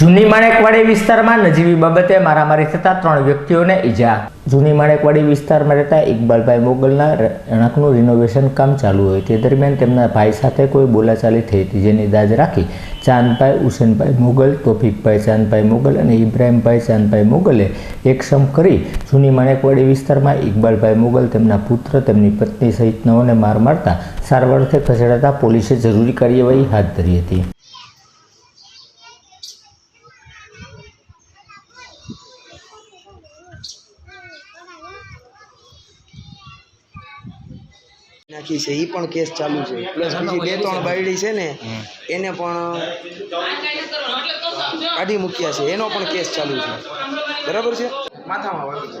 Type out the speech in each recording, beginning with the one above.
જૂની માણેકવાડી વિસ્તારમાં નજીવી બાબતે મારામારી થતા ત્રણ વ્યક્તિઓને ઈજા. જૂની માણેકવાડી વિસ્તારમાં રહેતા ઇકબાલભાઈ મોગલના રણકનું રિનોવેશન કામ ચાલુ હોય તે દરમિયાન તેમના ભાઈ સાથે કોઈ બોલાચાલી થઈ હતી, જેની દાજ રાખી ચાંદભાઈ હુસેનભાઈ મોગલ, તોફિકભાઈ ચાંદભાઈ મોગલ અને ઇબ્રાહીમભાઈ ચાંદભાઈ મોગલે એકસમ કરી જૂની માણેકવાડી વિસ્તારમાં ઇકબાલભાઈ મોગલ તેમના પુત્ર, તેમની પત્ની સહિત નવોને માર મારતા સારવારથી ખસેડાતા પોલીસે જરૂરી કાર્યવાહી હાથ ધરી હતી. નાખી છે એ પણ કેસ ચાલુ છે. પ્લસ બીજી બે ત્રણ બાયડી છે ને એને પણ કાઢી મૂક્યા છે એનો પણ કેસ ચાલુ છે. બરાબર છે? માથામાં વાગી છે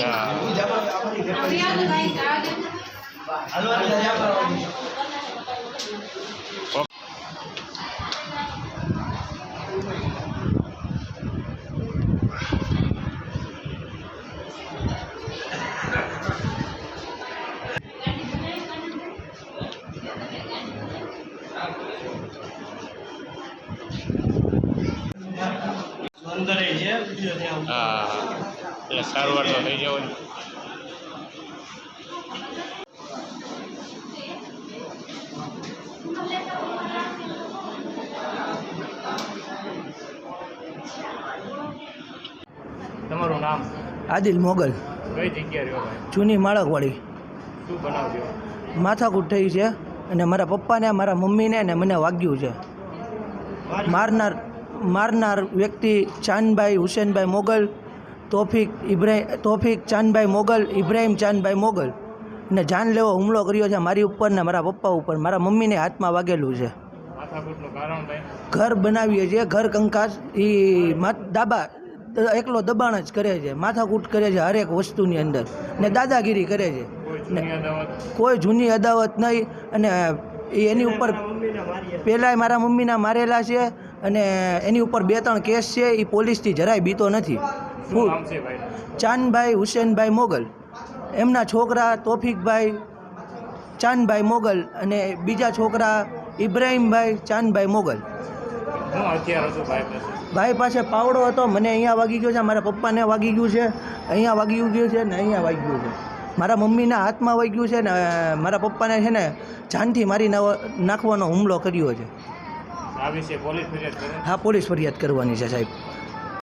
બે આંગળીમાં હા હા. એટલે સારવાર તો થઈ જવું તમારું નામ? આદિલ મોગલ. કઈ જગ્યા રહ્યો ભાઈ? જૂની માળકવાડી શું બનાવજો માથાકૂટ થઈ છે અને મારા પપ્પાને મારા મમ્મીને ને મને વાગ્યું છે. મારનાર મારનાર વ્યક્તિ ચાંદભાઈ હુસેનભાઈ મોગલ તોફિક ઇબ્રાહિમ તોફિક ચાંદભાઈ મોગલ, ઇબ્રાહિમ ચાંદભાઈ મોગલ. ને જાનલેવો હુમલો કર્યો છે મારી ઉપર ને મારા પપ્પા ઉપર. મારા મમ્મીને હાથમાં વાગેલું છે. ઘર બનાવીએ છીએ, ઘર કંકાસ. એ દાબા, એકલો દબાણ જ કરે છે. માથાકૂટ કરે છે હરેક વસ્તુની અંદર. ને દાદાગીરી કરે છે. કોઈ જૂની અદાવત નહીં. અને એની ઉપર પહેલાંય મારા મમ્મીના મારેલા છે. અને એની ઉપર બે ત્રણ કેસ છે. એ પોલીસથી જરાય બીતો નથી. ભાઈ. ચાંદભાઈ હુસેનભાઈ મોગલ. એમના છોકરા તોફિકભાઈ ચાંદભાઈ મોગલ અને બીજા છોકરા ઇબ્રાહીમભાઈ ચાંદભાઈ મોગલ. ભાઈ પાસે. પાવડો હતો મને અહીંયા વાગી ગયો છે મારા પપ્પાને વાગી ગયું છે અહીંયા વાગી ગયું છે ને અહીંયા વાગી ગયું છે. મારા મમ્મીના હાથમાં વાગ્યું છે ને મારા પપ્પાને છે ને જાનથી મારી નાખવાનો હુમલો કર્યો છે. હા પોલીસ ફરિયાદ કરવાની છે સાહેબ.